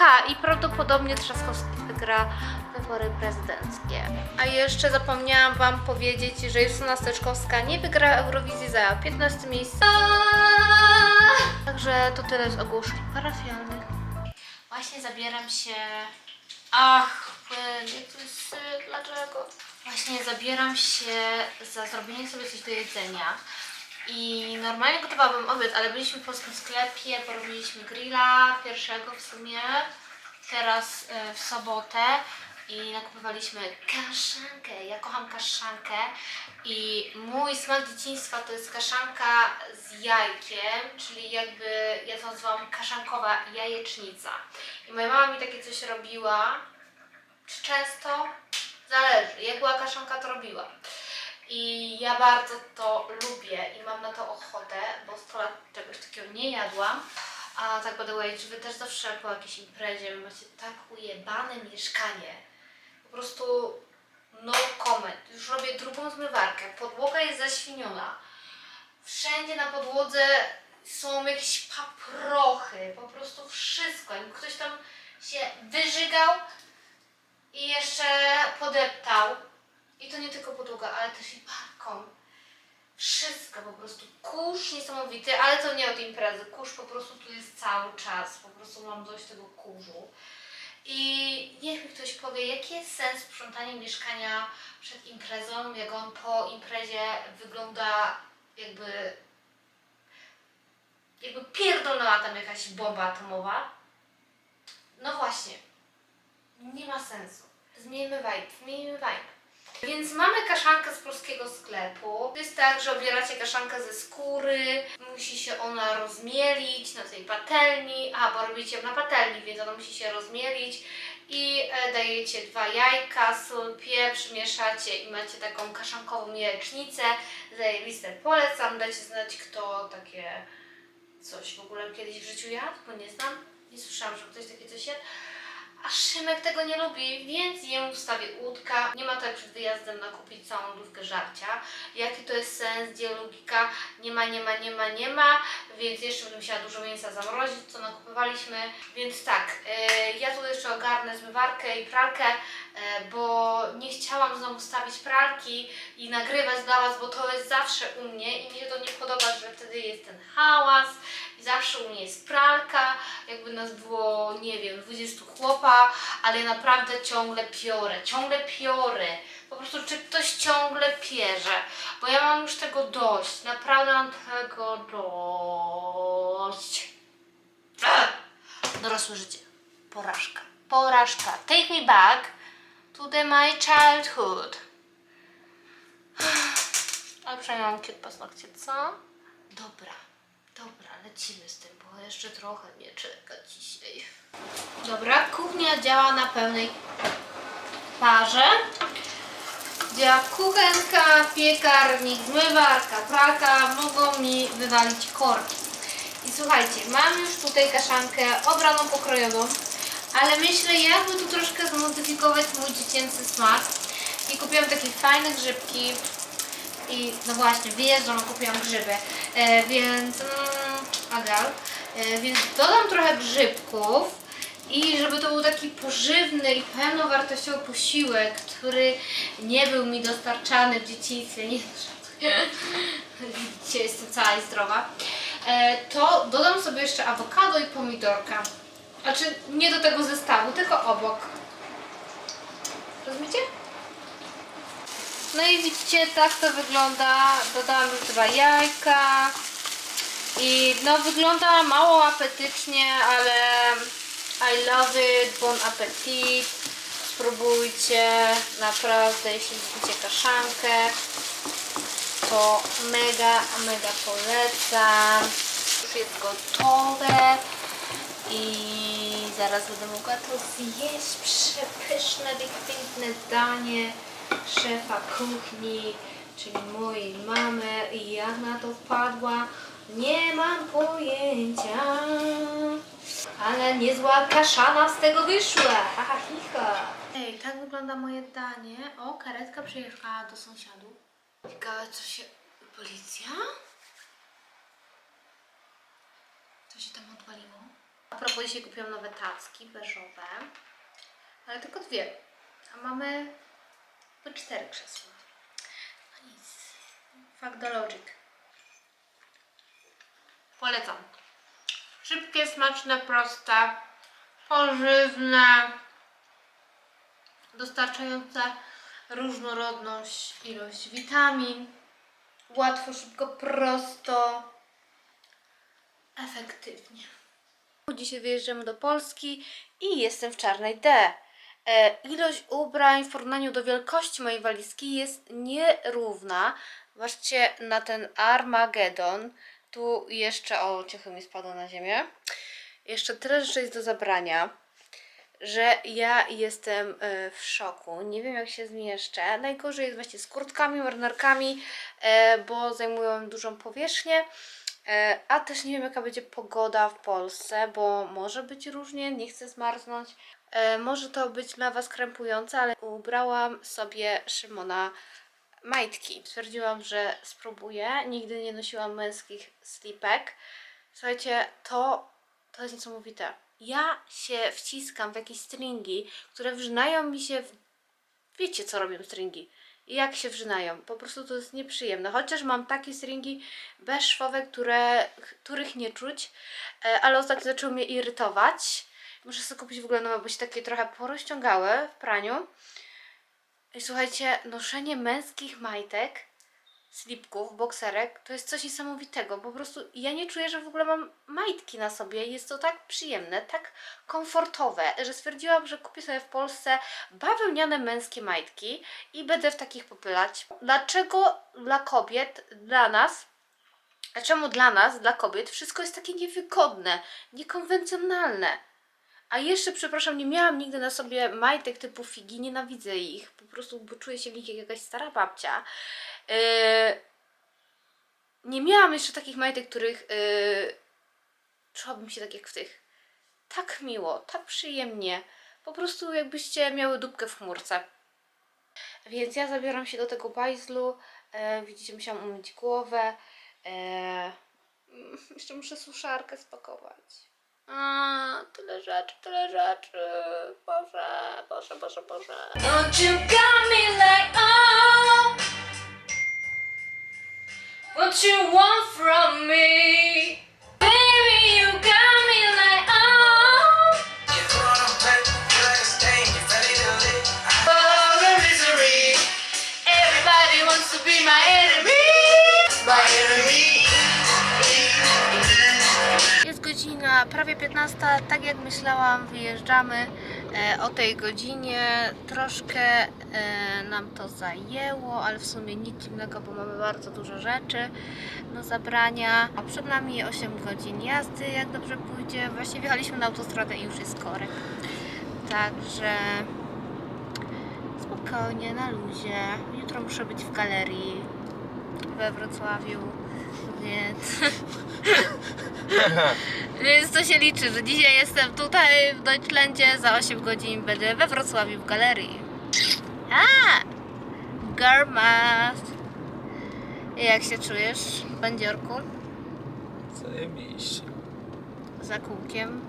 Aha, i prawdopodobnie Trzaskowski wygra wybory prezydenckie. A jeszcze zapomniałam Wam powiedzieć, że Justyna Steczkowska nie wygrała Eurowizji, zajęła 15 miejsce. Także to tyle z ogłoszeń parafialnych. Właśnie zabieram się... Ach, płyn, jak to jest dlaczego? Właśnie zabieram się za zrobienie sobie coś do jedzenia. I normalnie gotowałabym obiad, ale byliśmy w polskim sklepie, porobiliśmy grilla pierwszego w sumie, teraz e, w sobotę i nakupowaliśmy kaszankę. Ja kocham kaszankę i mój smak dzieciństwa to jest kaszanka z jajkiem, czyli jakby ja to nazywam kaszankowa jajecznica. I moja mama mi takie coś robiła, czy często? Zależy. Jak była kaszanka, to robiła. I ja bardzo to lubię i mam na to ochotę, bo 100 lat czegoś takiego nie jadłam. A tak by the way, czy wy też zawsze po jakiejś imprezie macie tak ujebane mieszkanie. Po prostu no comment. Już robię drugą zmywarkę. Podłoga jest zaświniona. Wszędzie na podłodze są jakieś paprochy. Po prostu wszystko. Jakby ktoś tam się wyżygał i jeszcze podeptał. I to nie tylko podłoga, ale też i balkon. Wszystko po prostu. Kurz niesamowity, ale to nie od imprezy. Kurz po prostu tu jest cały czas. Po prostu mam dość tego kurzu. I niech mi ktoś powie, jaki jest sens sprzątania mieszkania przed imprezą, jak on po imprezie wygląda jakby jakby pierdolnęła tam jakaś bomba atomowa. No właśnie. Nie ma sensu. Zmieńmy vibe, zmieńmy vibe. Więc mamy kaszankę z polskiego sklepu. To jest tak, że obieracie kaszankę ze skóry, musi się ona rozmielić na tej patelni, a bo robicie ją na patelni, więc ona musi się rozmielić i e, dajecie dwa jajka, sól, pieprz, mieszacie i macie taką kaszankową jajecznicę. Zajebiste polecam, dajcie znać kto takie coś w ogóle kiedyś w życiu jadł, bo nie znam. Nie słyszałam, że ktoś takie coś jadł. A Szymek tego nie lubi, więc jemu wstawię łódka. Nie ma tak przed wyjazdem nakupić całą lówkę żarcia. Jaki to jest sens, gdzie logika? Nie ma, nie ma, nie ma, nie ma. Więc jeszcze będę musiała dużo mięsa zamrozić, co nakupowaliśmy. Więc tak, yy, ja tu jeszcze ogarnę zmywarkę i pralkę, yy, bo nie chciałam znowu stawić pralki i nagrywać dla Was, bo to jest zawsze u mnie i mi się to nie podoba, że wtedy jest ten hałas i zawsze u mnie jest pralka, jakby nas było, nie wiem, 20 chłopa, ale ja naprawdę ciągle piorę, ciągle piorę. Po prostu czy ktoś ciągle pierze, bo ja mam już tego dość, naprawdę mam tego dość. Dorosłe życie. Porażka. Porażka. Take me back to the my childhood. Ale przynajmniej mam kiet paznokcie, co? Dobra, dobra, lecimy z tym, bo jeszcze trochę mnie czeka dzisiaj. Dobra, kuchnia działa na pełnej parze. Działa kuchenka, piekarnik, zmywarka, pralka, mogą mi wywalić korki. I słuchajcie, mam już tutaj kaszankę obraną, pokrojoną, ale myślę, jakby tu troszkę zmodyfikować mój dziecięcy smak. I kupiłam takie fajne grzybki, i no właśnie, wyjeżdżam, kupiłam grzyby, e, więc mm, agal, e, więc dodam trochę grzybków i żeby to był taki pożywny i pełnowartościowy posiłek, który nie był mi dostarczany w dzieciństwie, nie. Dzisiaj jestem cała i zdrowa, e, to dodam sobie jeszcze awokado i pomidorka. Znaczy nie do tego zestawu, tylko obok. Rozumiecie? No i widzicie, tak to wygląda. Dodałam już dwa jajka. I no wygląda mało apetycznie, ale I love it, bon appetit. Spróbujcie, naprawdę, jeśli lubicie kaszankę, to mega, mega polecam. Już jest gotowe i zaraz będę mogła to zjeść. Przepyszne, piękne danie szefa kuchni, czyli mojej mamy i jak na to wpadła, nie mam pojęcia. Ale niezła kaszana z tego wyszła. Ha, ha. Ej, tak wygląda moje danie. O, karetka przyjechała do sąsiadów. Ciekawe, co się... Policja? Co się tam odwaliło? A propos, dzisiaj kupiłam nowe tacki beżowe, ale tylko dwie. A mamy po cztery krzesła. No nic. Fuck the logic. Polecam. Szybkie, smaczne, proste, pożywne, dostarczające różnorodność, ilość witamin. Łatwo, szybko, prosto, efektywnie. Dzisiaj wyjeżdżamy do Polski i jestem w czarnej D. E, ilość ubrań w porównaniu do wielkości mojej walizki jest nierówna. Zobaczcie na ten Armagedon. Tu jeszcze, o, ciuchy mi spadło na ziemię. Jeszcze tyle rzeczy jest do zabrania, że ja jestem e, w szoku. Nie wiem, jak się zmieszczę. Najgorzej jest właśnie z kurtkami, marynarkami, e, bo zajmują dużą powierzchnię. E, A też nie wiem, jaka będzie pogoda w Polsce, bo może być różnie, nie chcę zmarznąć. Może to być dla Was krępujące, ale ubrałam sobie Szymona majtki. Stwierdziłam, że spróbuję. Nigdy nie nosiłam męskich slipek. Słuchajcie, to, to jest niesamowite. Ja się wciskam w jakieś stringi, które wrzynają mi się w... Wiecie, co robią stringi? I jak się wrzynają. Po prostu to jest nieprzyjemne. Chociaż mam takie stringi bezszwowe, które, których nie czuć, e, ale ostatnio zaczęły mnie irytować. Muszę sobie kupić w ogóle nowe, bo się takie trochę porozciągały w praniu. I słuchajcie, noszenie męskich majtek, slipków, bokserek, to jest coś niesamowitego. Po prostu ja nie czuję, że w ogóle mam majtki na sobie. Jest to tak przyjemne, tak komfortowe, że stwierdziłam, że kupię sobie w Polsce bawełniane męskie majtki i będę w takich popylać. Dlaczego dla kobiet, dla nas, a czemu dla nas, dla kobiet, wszystko jest takie niewygodne, niekonwencjonalne? A jeszcze, przepraszam, nie miałam nigdy na sobie majtek typu figi, nienawidzę ich. Po prostu, bo czuję się w nich jak jakaś stara babcia. Yy, nie miałam jeszcze takich majtek, których yy, czułabym się tak jak w tych. Tak miło, tak przyjemnie. Po prostu jakbyście miały dupkę w chmurce. Więc ja zabieram się do tego bajzlu. E, widzicie, musiałam umyć głowę. E, jeszcze muszę suszarkę spakować. A, tyle rzeczy, tyle rzeczy. Boże, Boże, Boże, Boże. Don't you got me like, oh What you want from me 15, tak jak myślałam, wyjeżdżamy e, o tej godzinie. Troszkę e, nam to zajęło, ale w sumie nic dziwnego, bo mamy bardzo dużo rzeczy do zabrania. A przed nami 8 godzin jazdy, jak dobrze pójdzie. Właśnie wjechaliśmy na autostradę i już jest korek. Także spokojnie, na luzie. Jutro muszę być w galerii we Wrocławiu, więc... Więc to się liczy, że dzisiaj jestem tutaj w Deutschlandzie, za 8 godzin będę we Wrocławiu w galerii. A! Girlmas! Jak się czujesz, bandziorku? Zajebiście. Za kółkiem.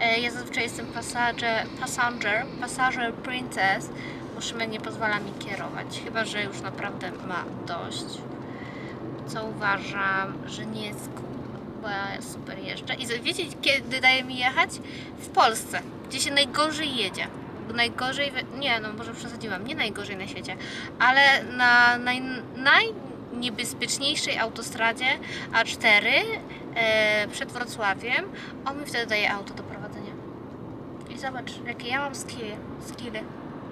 E, Ja zazwyczaj jestem passenger, passenger, passenger princess, bo Szymen nie pozwala mi kierować, chyba że już naprawdę ma dość. Co uważam, że nie jest ja super jeżdżę. I wiecie, kiedy daje mi jechać? W Polsce, gdzie się najgorzej jedzie. Najgorzej, nie no, może przesadziłam, nie najgorzej na świecie, ale na naj, najniebezpieczniejszej autostradzie A4 e, przed Wrocławiem, on mi wtedy daje auto do prowadzenia. I zobacz, jakie ja mam skille, skille.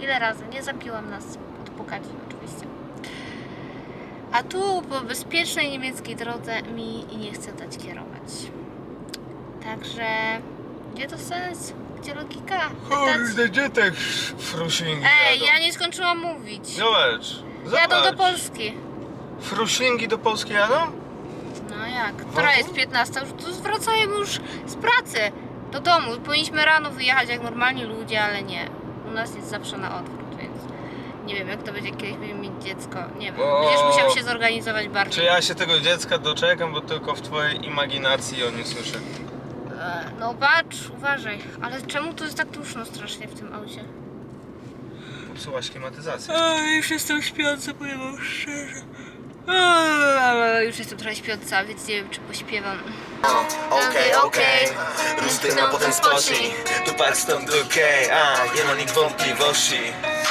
Ile razy, nie zabiłam nas, odpukać oczywiście. A tu po bezpiecznej niemieckiej drodze mi nie chce dać kierować. Także, gdzie to sens? Gdzie logika? Pytać? Kurde, gdzie te frusingi Ej, jadą? ja nie skończyłam mówić. Zobacz, Jadą do zobacz. Polski. Frusingi do Polski jadą? No jak? Która Wokół? jest 15? Już tu już z pracy do domu. Powinniśmy rano wyjechać jak normalni ludzie, ale nie. U nas jest zawsze na odwrót, nie wiem jak to będzie kiedyś będziemy mieć dziecko. Nie wiem. O. Będziesz musiał się zorganizować Czy bardziej. ja się tego dziecka doczekam, bo tylko w twojej imaginacji o nim słyszę. E, No patrz, uważaj. Ale czemu tu jest tak duszno strasznie w tym aucie? Popsułaś klimatyzację. A, już jestem śpiąca, powiem wam szczerze. Już jestem trochę śpiąca, więc nie wiem, czy pośpiewam. Okej, okej, Rustyna potem spocznij. Tu pak stąd okej, a nie ma nikt wątpliwości.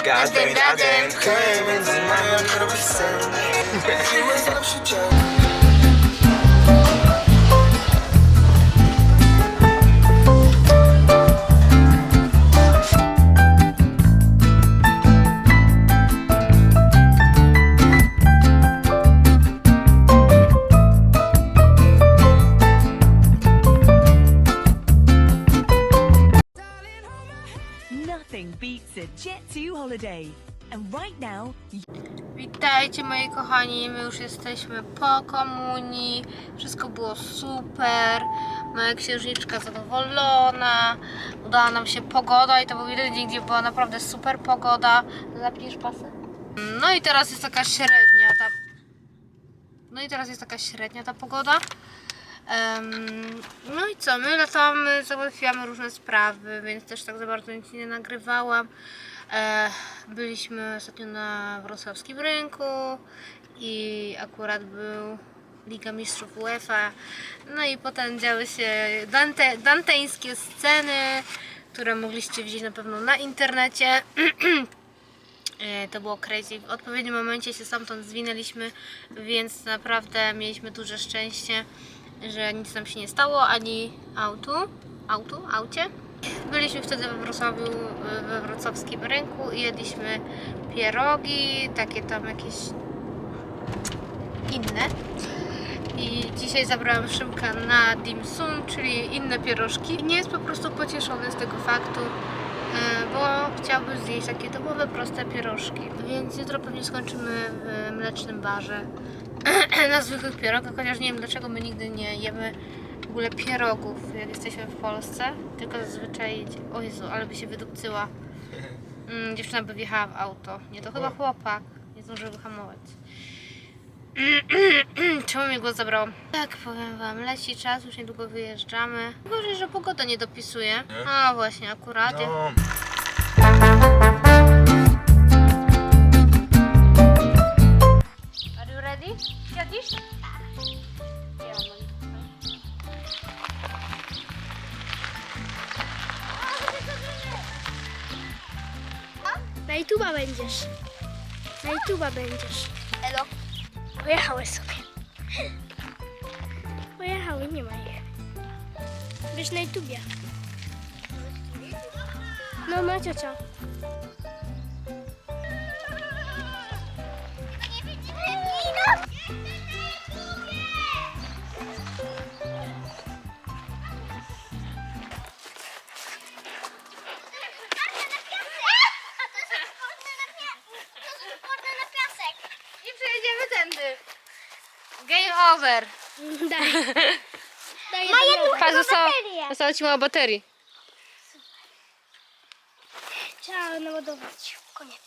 Gadem, gadem, hej, między nami robi sen. Chwilę zawsze ciąg Jet2 Holiday. And right now... Witajcie moi kochani, my już jesteśmy po komunii, wszystko było super, moja księżniczka zadowolona, udała nam się pogoda i to był jeden dzień, gdzie była naprawdę super pogoda. Zapniesz pasy? No i teraz jest taka średnia ta... No i teraz jest taka średnia ta pogoda. Em, no i co, my latamy, załatwiamy różne sprawy, więc też tak za bardzo nic nie nagrywałam. E, byliśmy ostatnio na wrocławskim rynku i akurat był Liga Mistrzów UEFA. No i potem działy się dante, danteńskie sceny, które mogliście widzieć na pewno na internecie. E, To było crazy. W odpowiednim momencie się stamtąd zwinęliśmy, więc naprawdę mieliśmy duże szczęście, że nic nam się nie stało, ani autu, autu, aucie. Byliśmy wtedy we Wrocławiu, we wrocławskim rynku i jedliśmy pierogi, takie tam jakieś inne. I dzisiaj zabrałam Szymka na dim sum, czyli inne pierożki. Nie jest po prostu pocieszony z tego faktu, e, bo chciałby zjeść takie domowe, proste pierożki. Więc jutro pewnie skończymy w mlecznym barze na zwykłych pierogach, chociaż nie wiem dlaczego my nigdy nie jemy w ogóle pierogów, jak jesteśmy w Polsce, tylko zazwyczaj, o Jezu, ale by się wydupcyła. Mm, dziewczyna by wjechała w auto. Nie, to chyba chłopak. Nie zdążył wyhamować. Czemu mi głos zabrał? Tak, powiem wam, leci czas, już niedługo wyjeżdżamy. Gorzej, że pogoda nie dopisuje. A właśnie, akurat. No, Are you ready? Jadzisz? Ja mam Na YouTube'a będziesz. Na YouTube'a będziesz. Elo. Pojechały sobie. Pojechały, nie ma ich. Będziesz na YouTubie. No, ma ciocia. Over. Daj. Daj Ma jedną Patrz, zostało, zostało ci mało baterii. Trzeba naładować. Koniec.